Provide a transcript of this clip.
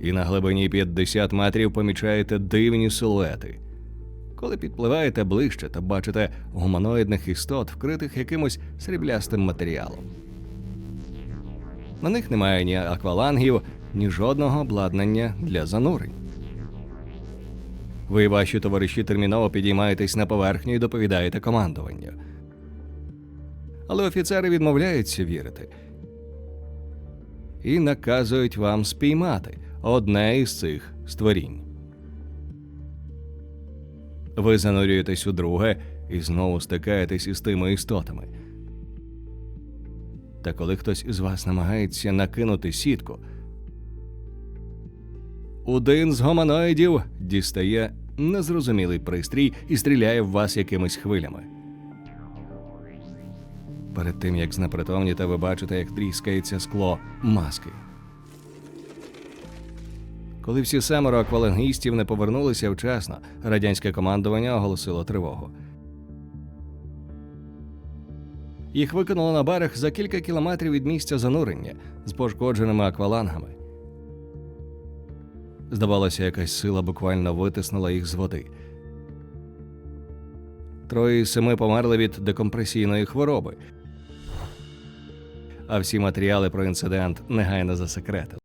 і на глибині 50 метрів помічаєте дивні силуети. Коли підпливаєте ближче, то бачите гуманоїдних істот, вкритих якимось сріблястим матеріалом. На них немає ні аквалангів, ні жодного обладнання для занурень. Ви і ваші товариші терміново підіймаєтесь на поверхню і доповідаєте командуванню. Але офіцери відмовляються вірити і наказують вам спіймати одне із цих створінь. Ви занурюєтесь у друге і знову стикаєтесь із тими істотами. Та коли хтось із вас намагається накинути сітку, один з гомоноїдів дістає незрозумілий пристрій і стріляє в вас якимись хвилями. Перед тим як знепритомніте, ви бачите, як тріскається скло маски. Коли всі семеро аквалангістів не повернулися вчасно, радянське командування оголосило тривогу. Їх викинуло на берег за кілька кілометрів від місця занурення з пошкодженими аквалангами. Здавалося, якась сила буквально витиснула їх з води. Троє із семи померли від декомпресійної хвороби, а всі матеріали про інцидент негайно засекретили.